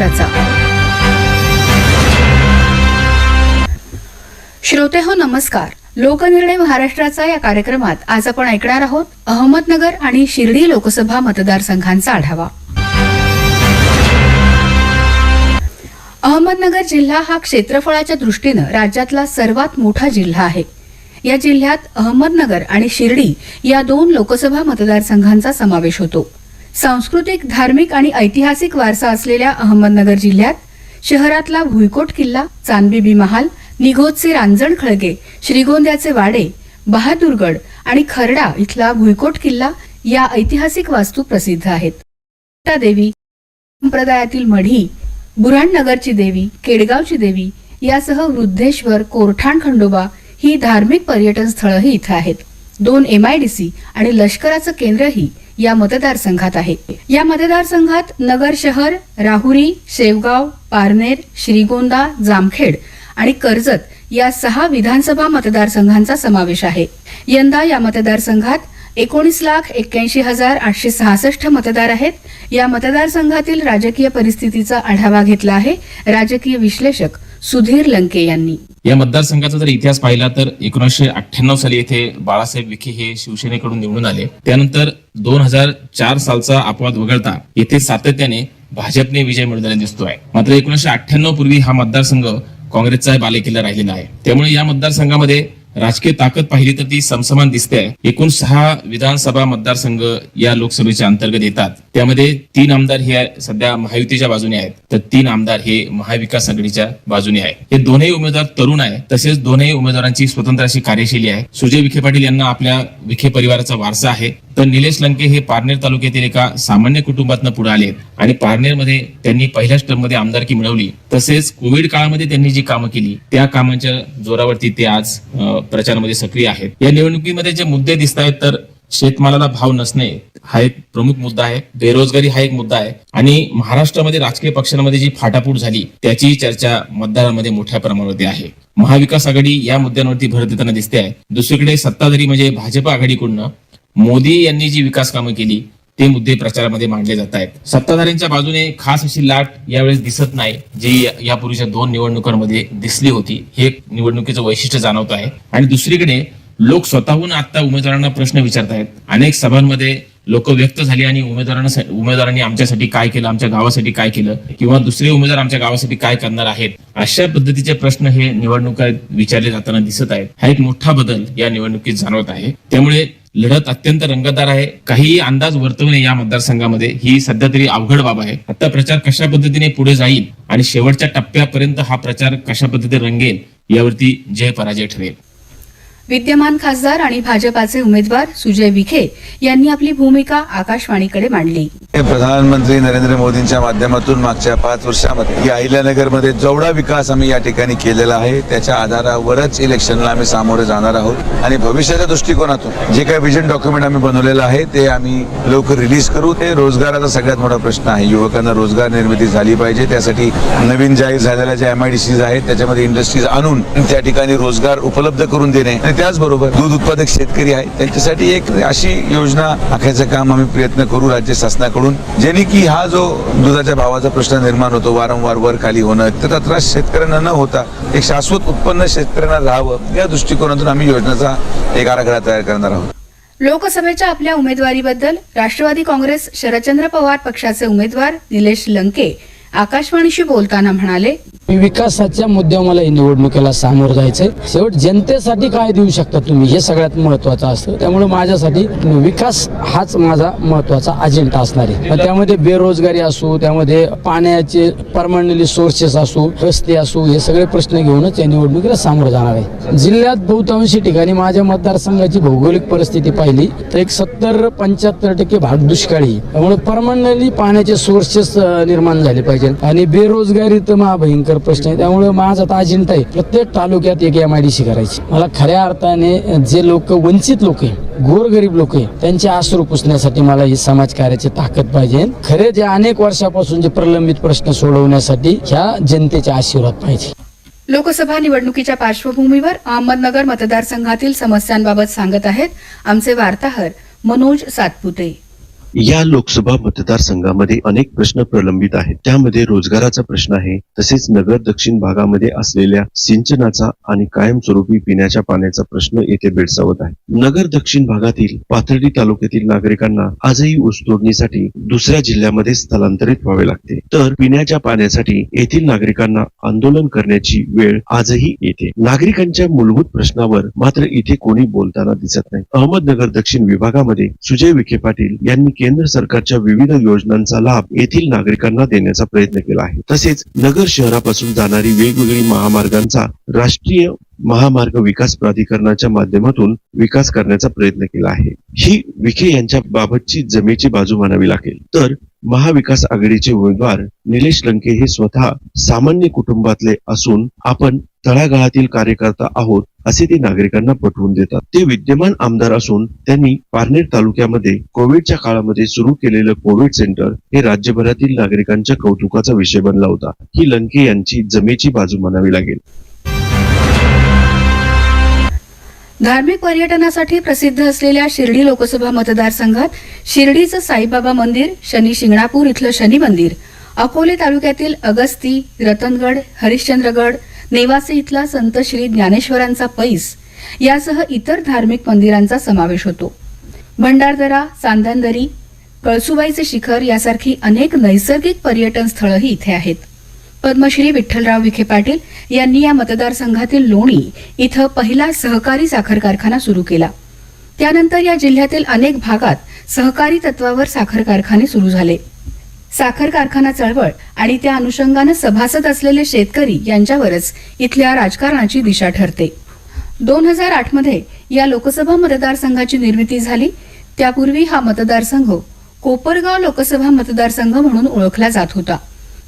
महाराष्ट्राचा. श्रोते हो नमस्कार. लोकनिर्णय महाराष्ट्राचा या कार्यक्रमात आज आपण ऐकणार आहोत अहमदनगर आणि शिर्डी लोकसभा मतदारसंघांचा आढावा. अहमदनगर जिल्हा हा क्षेत्रफळाच्या दृष्टीनं राज्यातला सर्वात मोठा जिल्हा आहे. या जिल्ह्यात अहमदनगर आणि शिर्डी या दोन लोकसभा मतदारसंघांचा समावेश होतो. सांस्कृतिक धार्मिक आणि ऐतिहासिक वारसा असलेल्या अहमदनगर जिल्ह्यात शहरातला भुईकोट किल्ला चांदबीबी महाल निघोजचे रांजण खळगे श्रीगोंद्याचे वाडे बहादूरगड आणि खर्डा इथला भुईकोट किल्ला या ऐतिहासिक वास्तू प्रसिद्ध आहेत. देवी संप्रदायातील मढी बुराणनगरची देवी केडगावची देवी यासह वृद्धेश्वर कोरठाण खंडोबा ही धार्मिक पर्यटन स्थळंही इथं आहेत. दोन एमआयडीसी आणि लष्कराचं केंद्रही या मतदारसंघात आहे. या मतदारसंघात नगर शहर राहुरी शेवगाव पारनेर श्रीगोंदा जामखेड आणि कर्जत या सहा विधानसभा मतदारसंघांचा समावेश आहे. यंदा या मतदारसंघात एकोणीस लाख एक्क्याऐंशी हजार आठशे सहासष्ट मतदार आहेत. या मतदारसंघातील राजकीय परिस्थितीचा आढावा घेतला आहे राजकीय विश्लेषक सुधीर लंके यांनी. या मतदारसंघाचा जर इतिहास पाहिला तर एकोणीसशे अठ्ठ्याण्णव साली येथे बाळासाहेब विखे हे शिवसेनेकडून निवडून आले. त्यानंतर दोन हजार चार सालचा अपवाद वगळता येथे सातत्याने भाजपने विजय मिळवलेला दिसतोय. मात्र एकोणीशे अठ्ठ्याण्णव पूर्वी हा मतदारसंघ काँग्रेसचा बालेकिल्ला राहिलेला आहे. त्यामुळे या मतदारसंघामध्ये राजकीय ताकद पाहिली तर ती समसमान दिसते. एकूण सहा विधानसभा मतदारसंघ या लोकसभेच्या अंतर्गत येतात. त्यामध्ये तीन आमदार हे सध्या महायुतीच्या बाजूने आहेत. तर तीन आमदार हे महाविकास आघाडीच्या बाजूने आहे हे दोनही उमेदवार तरुण आहे. तसेच दोनही उमेदवारांची स्वतंत्र अशी कार्यशैली आहे. सुजय विखे पाटील यांना आपल्या विखे परिवाराचा वारसा आहे. तर निलेश लंके हे पारनेर तालुक्यातील एका सामान्य कुटुंबातनं पुढे आले आणि पारनेरमध्ये त्यांनी पहिल्याच टर्म आमदारकी मिळवली. तसेच कोविड काळामध्ये त्यांनी जी कामं केली त्या कामांच्या जोरावरती ते आज प्रचारामध्ये सक्रिय आहेत. या निवडणुकीमध्ये जे मुद्दे दिसत आहेत तर शेतमालाला भाव नसणे हा एक प्रमुख मुद्दा आहे. बेरोजगारी हा एक मुद्दा आहे. आणि महाराष्ट्रामध्ये राजकीय पक्षांमध्ये जी फाटाफूट झाली त्याची चर्चा मतदारांमध्ये मोठ्या प्रमाणावरती आहे. महाविकास आघाडी या मुद्द्यांवरती भर देताना दिसते आहे. दुसरीकडे सत्ताधारी म्हणजे भाजप आघाडीकडून मोदी यांनी जी विकास कामं केली ते मुद्दे प्रचारामध्ये मांडले जात आहेत सत्ताधाऱ्यांच्या बाजूने खास अशी लाट यावेळेस दिसत नाही जी यापूर्वीच्या दोन निवडणुकांमध्ये दिसली होती. हे एक निवडणुकीचं वैशिष्ट्य जाणवत आहे. आणि दुसरीकडे लोक स्वतःहून आता उमेदवारांना प्रश्न विचारतायत. अनेक सभांमध्ये लोक व्यक्त झाली आणि उमेदवारांना उमेदवारांनी आमच्यासाठी काय केलं आमच्या गावासाठी काय केलं किंवा दुसरे उमेदवार आमच्या गावासाठी काय करणार आहेत? अशा पद्धतीचे प्रश्न हे निवडणुका विचारले जाताना दिसत आहेत. हा एक मोठा बदल या निवडणुकीत जाणवत आहे. त्यामुळे लढत अत्यंत रंगतदार आहे. काही अंदाज वर्तवणे या मतदारसंघामध्ये. ही सध्या तरी अवघड बाब आहे. आता प्रचार कशा पद्धतीने पुढे जाईल आणि शेवटच्या टप्प्यापर्यंत हा प्रचार कशा पद्धतीने रंगेल यावरती जय पराजय ठरेल. विद्यमान खासदार आणि भाजपाचे उमेदवार सुजय विखे यांनी आपली भूमिका आकाशवाणीकडे मांडली. प्रधानमंत्री नरेंद्र मोदींच्या माध्यमातून मागच्या पाच वर्षामध्ये या अहिल्यानगरमध्ये जेवढा विकास आम्ही या ठिकाणी केलेला आहे त्याच्या आधारावरच इलेक्शनला आम्ही सामोरे जाणार आहोत. आणि भविष्याच्या दृष्टिकोनातून जे काही विजन डॉक्युमेंट आम्ही बनवलेलं आहे ते आम्ही लवकर रिलीज करू. ते रोजगाराचा सगळ्यात मोठा प्रश्न आहे. युवकांना रोजगार निर्मिती झाली पाहिजे. त्यासाठी नवीन जाहीर झालेल्या ज्या एमआयडीसीज आहेत त्याच्यामध्ये इंडस्ट्रीज आणून त्या ठिकाणी रोजगार उपलब्ध करून देणे. आणि त्याचबरोबर दूध उत्पादक शेतकरी आहेत त्यांच्यासाठी एक अशी योजना आखायचं काम आम्ही प्रयत्न करू राज्य शासनाकडून जेणे की हा जो दुधाच्या भावाचा प्रश्न निर्माण होतो वारंवार वर खाली होणं त्याचा त्रास शेतकऱ्यांना न होता एक शाश्वत उत्पन्न शेतकऱ्यांना राहावं या दृष्टिकोनातून आम्ही योजनेचा एक आराखडा तयार करणार आहोत. लोकसभेच्या आपल्या उमेदवारीबद्दल राष्ट्रवादी काँग्रेस शरदचंद्र पवार पक्षाचे उमेदवार निलेश लंके आकाशवाणीशी बोलताना म्हणाले विकासाच्या मुद्द्यावर मला या निवडणुकीला सामोरं जायचंय. शेवट जनतेसाठी काय देऊ शकता तुम्ही? हे सगळ्यात महत्वाचं असतं. त्यामुळे माझ्यासाठी विकास हाच माझा महत्त्वाचा अजेंडा असणार आहे. मग त्यामध्ये बेरोजगारी असू त्यामध्ये पाण्याचे परमानंटली सोर्सेस असू रस्ते असू हे सगळे प्रश्न घेऊनच या निवडणुकीला सामोरं जाणार आहे. जिल्ह्यात बहुतांशी ठिकाणी माझ्या मतदारसंघाची भौगोलिक परिस्थिती पाहिली तर एक सत्तर पंच्याहत्तर टक्के भाग दुष्काळी त्यामुळे परमानंटली पाण्याचे सोर्सेस निर्माण झाले पाहिजे आणि बेरोजगारी तर महाभयंकर प्रश्न आहे. त्यामुळे माझा आता अजिंठा आहे. प्रत्येक तालुक्यात एक एम आय डी सी करायची. मला खऱ्या अर्थाने जे लोक वंचित लोक आहे गोरगरीब लोक आहे त्यांचे आश्रू पुसण्यासाठी मला ही समाजकार्याची ताकद पाहिजे. खरे जे अनेक वर्षापासून जे प्रलंबित प्रश्न सोडवण्यासाठी ह्या जनतेचे आशीर्वाद पाहिजे. लोकसभा निवडणुकीच्या पार्श्वभूमीवर अहमदनगर मतदारसंघातील समस्यांबाबत सांगत आहेत आमचे वार्ताहर मनोज सातपुते. या लोकसभा मतदारसंघामध्ये अनेक प्रश्न प्रलंबित आहेत. त्यामध्ये रोजगाराचा प्रश्न आहे तसेच नगर दक्षिण भागामध्ये असलेल्या सिंचनाचा आणि कायमस्वरूपी पिण्याच्या पाण्याचा प्रश्न येथे भेडसावत आहे. नगर दक्षिण भागातील पाथर्डी तालुक्यातील नागरिकांना आजही ऊसतोडणीसाठी दुसऱ्या जिल्ह्यामध्ये स्थलांतरित व्हावे लागते. तर पिण्याच्या पाण्यासाठी येथील नागरिकांना आंदोलन करण्याची वेळ आजही येते. नागरिकांच्या मूलभूत प्रश्नावर मात्र इथे कोणी बोलताना दिसत नाही. अहमदनगर दक्षिण विभागामध्ये सुजय विखे पाटील यांनी केंद्र सरकारच्या विविध योजनांचा लाभ येथील नागरिकांना देण्याचा प्रयत्न केला आहे. तसेच नगर शहरापासून जाणारी वेगवेगळी महामार्गांचा राष्ट्रीय महामार्ग विकास प्राधिकरणाच्या माध्यमातून विकास करण्याचा प्रयत्न केला आहे. ही विखे यांच्या बाबतची जमेची बाजू म्हणावी लागेल. तर महाविकास आघाडीचे उमेदवार निलेश लंके हे स्वतः सामान्य कुटुंबातले असून आपण तळागाळातील कार्यकर्ता आहोत असे ते नागरिकांना पटवून देतात. ते विद्यमान आमदार असून त्यांनी पारनेर तालुक्यामध्ये कोविडच्या काळामध्ये सुरू केलेलं कोविड सेंटर हे राज्यभरातील नागरिकांच्या कौतुकाचा विषय बनला होता. ही लंके यांची जमेची बाजू म्हणावी लागेल. धार्मिक पर्यटनासाठी प्रसिद्ध असलेल्या शिर्डी लोकसभा मतदारसंघात शिर्डीचं साईबाबा मंदिर शनी शिंगणापूर इथलं शनी मंदिर अकोले तालुक्यातील अगस्ती रतनगड हरिश्चंद्रगड नेवासे इथला संत श्री ज्ञानेश्वरांचा पैस यासह इतर धार्मिक मंदिरांचा समावेश होतो. भंडारदरा चांदनदरी कळसुबाईचे शिखर यासारखी अनेक नैसर्गिक पर्यटन स्थळंही इथे आहेत. पद्मश्री विठ्ठलराव विखे पाटील यांनी या मतदारसंघातील लोणी इथं पहिला सहकारी साखर कारखाना सुरू केला. त्यानंतर या जिल्ह्यातील अनेक भागात सहकारी तत्वावर साखर कारखाने सुरू झाले. साखर कारखाना चळवळ आणि त्या अनुषंगानं सभासद असलेले शेतकरी यांच्यावरच इथल्या राजकारणाची दिशा ठरते. दोन हजार आठमध्ये या लोकसभा मतदारसंघाची निर्मिती झाली. त्यापूर्वी हा मतदारसंघ कोपरगाव लोकसभा मतदारसंघ म्हणून ओळखला जात होता.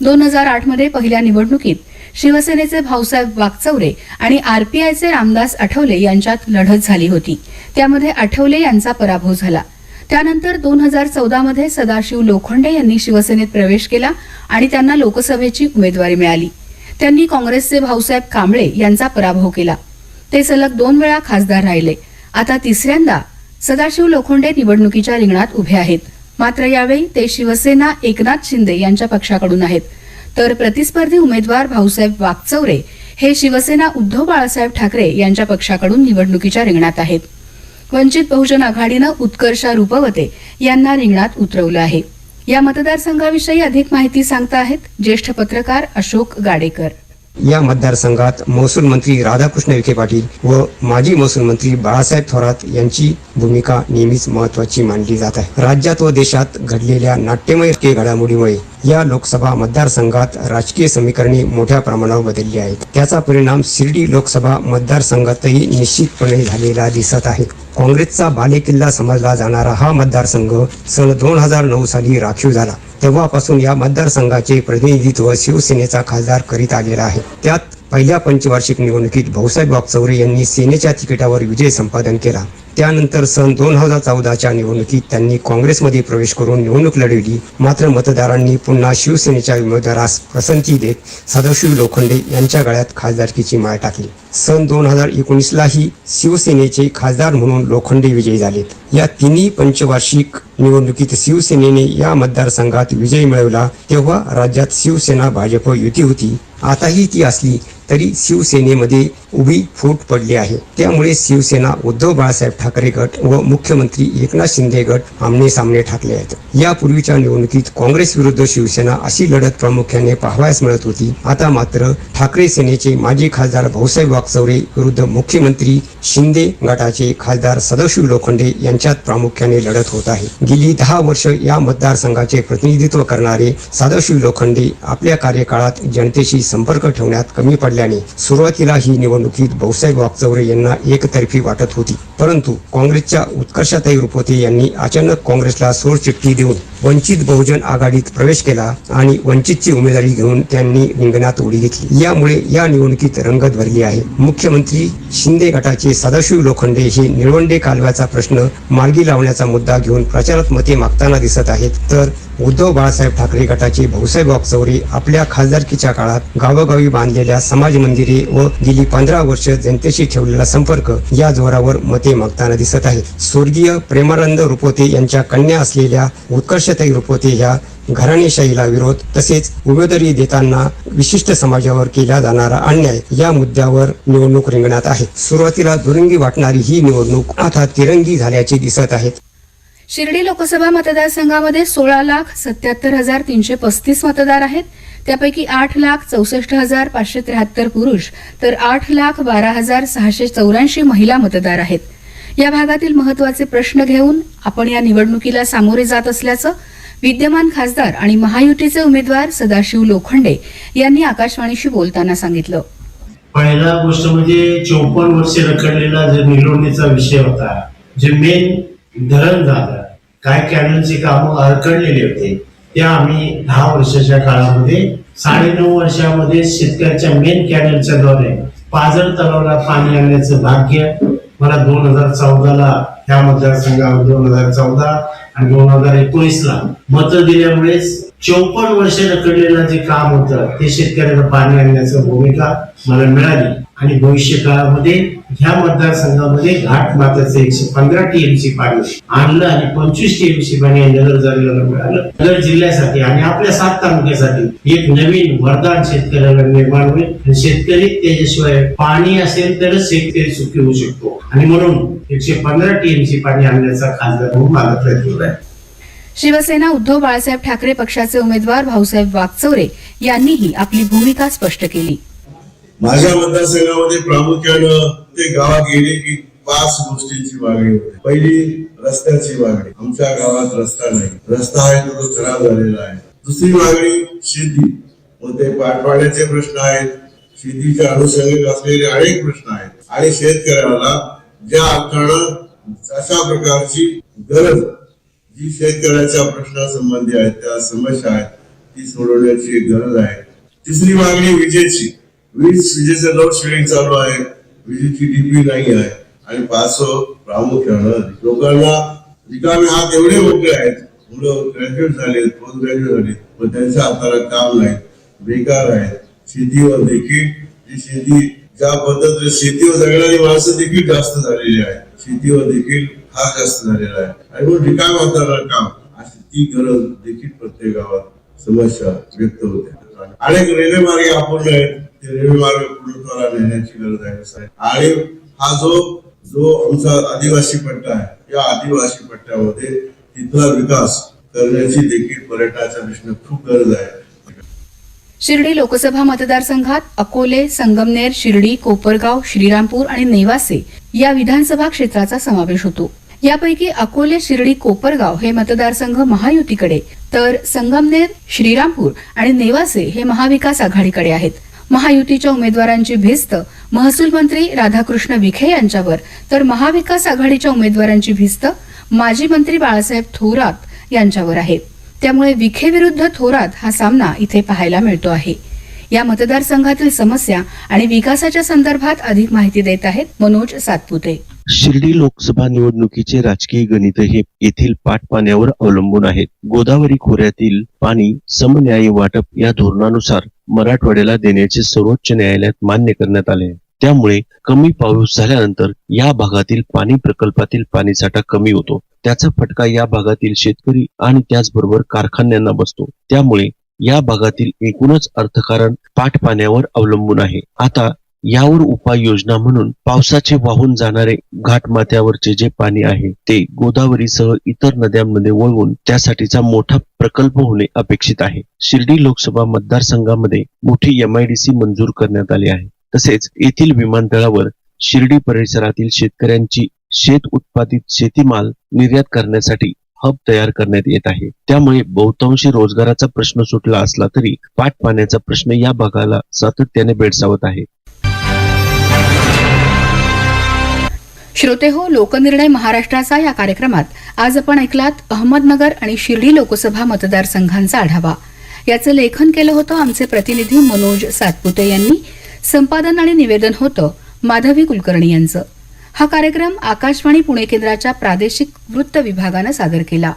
दोन हजार आठमध्ये पहिल्या निवडणुकीत शिवसेनेचे भाऊसाहेब वागचौरे आणि आरपीआयचे रामदास आठवले यांच्यात लढत झाली होती. त्यामध्ये आठवले यांचा पराभव झाला. त्यानंतर दोन हजार चौदामध्ये सदाशिव लोखंडे यांनी शिवसेनेत प्रवेश केला आणि त्यांना लोकसभेची उमेदवारी मिळाली. त्यांनी काँग्रेसचे भाऊसाहेब कांबळे यांचा पराभव केला. ते सलग दोन वेळा खासदार राहिले. आता तिसऱ्यांदा सदाशिव लोखंडे निवडणुकीच्या रिंगणात उभे आहेत. मात्र यावेळी ते शिवसेना एकनाथ शिंदे यांच्या पक्षाकडून आहेत. तर प्रतिस्पर्धी उमेदवार भाऊसाहेब वागचौरे हे शिवसेना उद्धव बाळासाहेब ठाकरे यांच्या पक्षाकडून निवडणुकीच्या रिंगणात आहेत. वंचित बहुजन आघाडीनं उत्कर्षा रुपवते यांना रिंगणात उतरवलं आहे. या मतदारसंघाविषयी अधिक माहिती सांगता आहेत ज्येष्ठ पत्रकार अशोक गाडेकर. या मतदारसंघात महसूल मंत्री राधाकृष्ण विखे पाटील व माजी महसूल मंत्री बाळासाहेब थोरात यांची भूमिका नेहमीच महत्वाची मानली जात आहे. राज्यात व देशात घडलेल्या नाट्यमय घडामोडीमुळे या लोकसभा मतदारसंघात राजकीय समीकरणे मोठ्या प्रमाणावर बदलली आहेत. त्याचा परिणाम शिर्डी लोकसभा मतदारसंघातही निश्चितपणे झालेला दिसत आहे. काँग्रेसचा बालेकिल्ला समजला जाणारा हा मतदारसंघ सन दोन हजार नऊ साली राखीव झाला. तेव्हापासून या मतदारसंघाचे प्रतिनिधित्व शिवसेनेचा खासदार करीत आलेला आहे. त्यात पहिल्या पंचवार्षिक निवडणुकीत भाऊसाहेब वागचौरे यांनी सेनेच्या तिकिटावर विजय संपादन केला. त्यानंतर सन दोन हजार चौदाच्या निवडणुकीत त्यांनी काँग्रेसमध्ये प्रवेश करून निवडणूक लढविली. मात्र मतदारांनी पुन्हा शिवसेनेच्या उमेदवारास पसंती देत सदाशिव लोखंडे यांच्या गळ्यात खासदारकीची माळ टाकली. सन दोन हजार एकोणीसलाही शिवसेनेचे खासदार म्हणून लोखंडे विजयी झालेत. या तिन्ही पंचवार्षिक निवडणुकीत शिवसेनेने या मतदारसंघात विजय मिळवला तेव्हा राज्यात शिवसेना भाजप युती होती. आताही ती असली तरी शिवसेनेमध्ये उभी फूट पडली आहे. त्यामुळे शिवसेना उद्धव बाळासाहेब ठाकरे गट व मुख्यमंत्री एकनाथ शिंदे गट आमने सामने ठाकले आहेत. यापूर्वीच्या निवडणुकीत काँग्रेस विरुद्ध शिवसेना अशी लढत प्रामुख्याने पाहावयास मिळत होती. आता मात्र ठाकरे सेनेचे माजी खासदार भाऊसाहेब वाकचौरे विरुद्ध मुख्यमंत्री शिंदे गटाचे खासदार सदाशिव लोखंडे यांच्यात प्रामुख्याने लढत होत आहे. गेली दहा वर्ष या मतदारसंघाचे प्रतिनिधित्व करणारे सदाशिव लोखंडे आपल्या कार्यकाळात जनतेशी संपर्क ठेवण्यात कमी पडल्याने सुरुवातीला ही निवडणुकीत भाऊसाहेब वागचौरे यांना एकतर्फी वाटत होती. परंतु काँग्रेसच्या उत्कर्षाताई रुपोते यांनी अचानक काँग्रेसला सोडचिठ्ठी देऊन वंचित बहुजन आघाडीत प्रवेश केला आणि वंचितची उमेदवारी घेऊन त्यांनी रिंगणात उडी घेतली. यामुळे या निवडणुकीत रंगत भरली आहे. मुख्यमंत्री शिंदे गटाचे सदाशिव लोखंडे हे निळवंडे कालव्याचा प्रश्न मार्गी लावण्याचा मुद्दा घेऊन प्रचारात मते मागताना दिसत आहेत. तर उद्धव बाळासाहेब ठाकरे गटाचे भाऊसाहेब वागचौरे आपल्या खासदारकीच्या काळात गावोगावी बांधलेल्या समाज मंदिरे व गेली पंधरा वर्ष जनतेशी ठेवलेला संपर्क या जोरावर मते मागताना दिसत आहे स्वर्गीय प्रेमानंद रुपोते यांच्या कन्या असलेल्या उत्कर्षताई रुपोते या घराणेशाहीला विरोध तसेच उमेदवारी देताना विशिष्ट समाजावर केला जाणारा अन्याय या मुद्द्यावर निवडणूक रिंगणात आहे. सुरुवातीला दुरंगी वाटणारी ही निवडणूक आता तिरंगी झाल्याचे दिसत आहे. शिर्डी लोकसभा मतदारसंघामध्ये सोळा लाख सत्याहत्तर हजार तीनशे पस्तीस मतदार आहेत. त्यापैकी आठ लाख चौसष्ट हजार पाचशे त्र्याहत्तर पुरुष तर आठ लाख बारा हजार सहाशे चौऱ्याऐंशी महिला मतदार आहेत. या भागातील महत्त्वाचे प्रश्न घेऊन आपण या निवडणुकीला सामोरे जात असल्याचं विद्यमान खासदार आणि महायुतीचे उमेदवार सदाशिव लोखंडे यांनी आकाशवाणीशी बोलताना सांगितलं. पहिला गोष्ट म्हणजे चौपन्न वर्षे रखडलेला जे निवडणुकीचा विषय होता जे मेन धरण झालं. काय कॅनलची कामं अडकडलेली होते त्या आम्ही दहा वर्षाच्या काळामध्ये साडे नऊ वर्षामध्ये शेतकऱ्याच्या मेन कॅनलच्या द्वारे पाजर तलावाला पाणी आणण्याचं भाग्य मला दोन हजार चौदाला त्या मतदारसंघावर दोन हजार चौदा आणि दोन हजार एकोणीस ला मत दिल्यामुळे चौपन्न वर्ष रखडलेलं जे काम होतं ते शेतकऱ्याला पाणी आणण्याचं भूमिका मला मिळाली. आणि भविष्य काळामध्ये ह्या मतदारसंघामध्ये घाट माताचं एकशे पंधरा टीएमसी पाणी आणलं आणि पंचवीस टीएमसी पाणी नगर जागेला मिळालं. नगर जिल्ह्यासाठी आणि आपल्या सात तालुक्यासाठी एक नवीन वरदान शेतकऱ्याला निर्माण होईल. आणि शेतकरी त्याच्याशिवाय पाणी असेल तरच शेतकरी सुखी होऊ शकतो. आणि म्हणून एकशे पंधरा टीएमसी पाणी आणण्याचा खासदार म्हणून माझा प्रयत्न आहे. शिवसेना उद्धव बाळासाहेब ठाकरे पक्षाचे उमेदवार भाऊसाहेब वागचौरे यांनीही आपली भूमिका स्पष्ट केली. माझ्या मतदारसंघामध्ये प्रामुख्यानं ते गावात गेले की पाच गोष्टींची मागणी होती. पहिली रस्त्याची मागणी. आमच्या गावात रस्ता नाही. रस्ता आहे तो तो खराब झालेला आहे. दुसरी मागणी शेती. मग ते पाठवाड्याचे प्रश्न आहेत शेतीच्या अनुषंगिक असलेले अनेक प्रश्न आहेत. आणि शेतकऱ्याला ज्या अर्थानं अशा प्रकारची गरज जी शेतकऱ्याच्या प्रश्नासंबंधी आहेत त्या समस्या आहेत ती सोडवण्याची गरज आहे. तिसरी मागणी विजेची. वीज विजेचं लोड शेडिंग चालू आहे. विजेची डीपी नाही आहे. आणि पाच प्रामुख्यानं लोकांना रिकामे हात एवढे मोठे आहेत. मुलं ग्रॅज्युएट झालेत पोस्ट ग्रॅज्युएट झालेत पण त्यांच्या हाताला काम नाही. बेकार आहेत शेतीवर देखील जी शेती ज्या पद्धतीने शेतीवर जगणारी माणसं देखील जास्त झालेली आहेत. शेतीवर देखील फार जास्त झालेला आहे. आणि म्हणून रिकाम हाताला काम अशी ती गरज देखील प्रत्येक गावात समस्या व्यक्त होते. अनेक रेल्वे मार्ग आपण आहेत. ते रेल्वे मार्ग नेण्याची गरज आहे असं आणि हा जो जो आमचा आदिवासी पट्टा आहे या आदिवासी पट्ट्यामध्ये तिथला विकास करण्याची देखील पर्यटनाच्या दृष्टीने खूप गरज आहे. शिर्डी लोकसभा मतदारसंघात अकोले संगमनेर शिर्डी कोपरगाव श्रीरामपूर आणि नेवासे या विधानसभा क्षेत्राचा समावेश होतो. यापैकी अकोले शिर्डी कोपरगाव हे मतदारसंघ महायुतीकडे तर संगमनेर श्रीरामपूर आणि नेवासे हे महाविकास आघाडीकडे आहेत. महायुतीच्या उमेदवारांची भिस्त महसूल मंत्री राधाकृष्ण विखे यांच्यावर. तर महाविकास आघाडीच्या उमेदवारांची भिस्त माजी मंत्री बाळासाहेब थोरात यांच्यावर आहे. त्यामुळे विखे विरुद्ध थोरात हा सामना इथे पाहायला मिळतो आहे. या मतदारसंघातील समस्या आणि विकासाच्या संदर्भात अधिक माहिती देत आहेत मनोज सातपुते. शिर्डी लोकसभा निवडणुकीचे राजकीय गणित हे येथील पाटपाण्यावर अवलंबून आहेत. गोदावरी खोऱ्यातील पाणी समन्यायी वाटप या धोरणानुसार मराठवाड्याला देण्याचे सर्वोच्च न्यायालयात मान्य करण्यात आले. आहे. त्यामुळे कमी पाऊस झाल्यानंतर या भागातील पाणी प्रकल्पातील पाणीसाठा कमी होतो. त्याचा फटका या भागातील शेतकरी आणि त्याचबरोबर कारखान्यांना बसतो. त्यामुळे या भागातील एकूणच अर्थकारण पाटपाण्यावर अवलंबून आहे. आता यावर उपाययोजना म्हणून पावसाचे वाहून जाणारे घाटमाथ्यावरचे जे पाणी आहे ते गोदावरीसह इतर नद्यांमध्ये वळवून त्यासाठीचा मोठा प्रकल्प होणे अपेक्षित आहे. शिर्डी लोकसभा मतदारसंघामध्ये मोठी एमआयडीसी मंजूर करण्यात आली आहे. तसेच येथील विमानतळावर शिर्डी परिसरातील शेतकऱ्यांची शेत उत्पादित शेतीमाल निर्यात करण्यासाठी हब तयार करण्यात येत आहे. त्यामुळे बहुतांशी रोजगाराचा प्रश्न सुटला असला तरी पाट पाण्याचा प्रश्न या भागाला सातत्याने भेडसावत आहे. श्रोते हो लोकनिर्णय महाराष्ट्राचा या कार्यक्रमात आज आपण ऐकलात अहमदनगर आणि शिर्डी लोकसभा मतदारसंघांचा आढावा. याचं लेखन केलं होतं आमचे प्रतिनिधी मनोज सातपुते यांनी. संपादन आणि निवेदन होतं माधवी कुलकर्णी यांचं. हा कार्यक्रम आकाशवाणी पुणे केंद्राच्या प्रादेशिक वृत्त विभागानं सादर केला.